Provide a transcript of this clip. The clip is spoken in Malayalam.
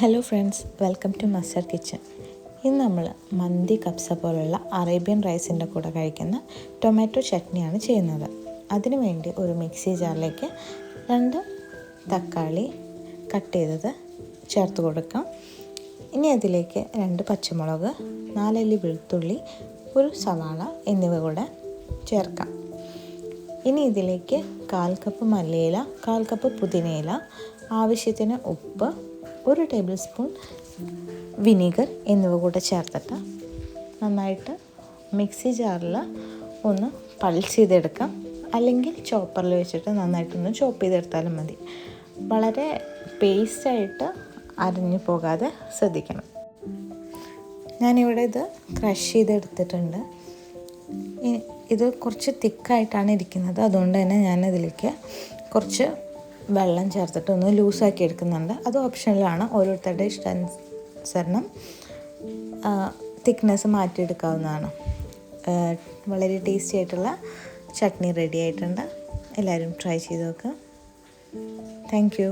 Hello friends welcome to master kitchen ഇന്ന് നമ്മൾ മന്തി കപ്സ പോലുള്ള അറേബ്യൻ റൈസിന്റെ കൂടെ കഴിക്കുന്ന ടൊമാറ്റോ ചട്നിയാണ് ചെയ്യുന്നത്. അതിനു വേണ്ടി ഒരു മിക്സി ജാറിലേക്ക് രണ്ട് തക്കാളി കട്ട് ചെയ്തത് ചേർത്ത് കൊടുക്കാം. ഇനി അതിലേക്ക് രണ്ട് പച്ചമുളക് നാലല്ലി വെളുത്തുള്ളി ഒരു സവാള എന്നിവ കൂടെ ചേർക്കാം. ഇനി ഇതിലേക്ക് കാൽ കപ്പ് മല്ലിയില കാൽ കപ്പ് പുതിനയില ആവശ്യത്തിന് ഉപ്പ് ഒരു ടേബിൾ സ്പൂൺ വിനീഗർ എന്നിവ കൂടെ ചേർത്തിട്ട് നന്നായിട്ട് മിക്സി ജാറിൽ ഒന്ന് പൾസ് ചെയ്തെടുക്കാം. അല്ലെങ്കിൽ ചോപ്പറിൽ വെച്ചിട്ട് നന്നായിട്ടൊന്ന് ചോപ്പ് ചെയ്തെടുത്താലും മതി. വളരെ പേസ്റ്റായിട്ട് അരിഞ്ഞു പോകാതെ ശ്രദ്ധിക്കണം. ഞാനിവിടെ ഇത് ക്രഷ് ചെയ്തെടുത്തിട്ടുണ്ട്. ഇത് കുറച്ച് തിക്കായിട്ടാണ് ഇരിക്കുന്നത്. അതുകൊണ്ട് തന്നെ ഞാൻ ഇതിലേക്ക് കുറച്ച് വെള്ളം ചേർത്തിട്ട് ഒന്ന് ലൂസാക്കി എടുക്കുന്നുണ്ട്. അത് ഓപ്ഷനിലാണ് ഓരോരുത്തരുടെ ഇഷ്ടാനുസരണം തിക്നെസ് മാറ്റിയെടുക്കാവുന്നതാണ്. വളരെ ടേസ്റ്റി ആയിട്ടുള്ള ചട്നി റെഡി ആയിട്ടുണ്ട്. എല്ലാവരും ട്രൈ ചെയ്ത് നോക്കുക താങ്ക്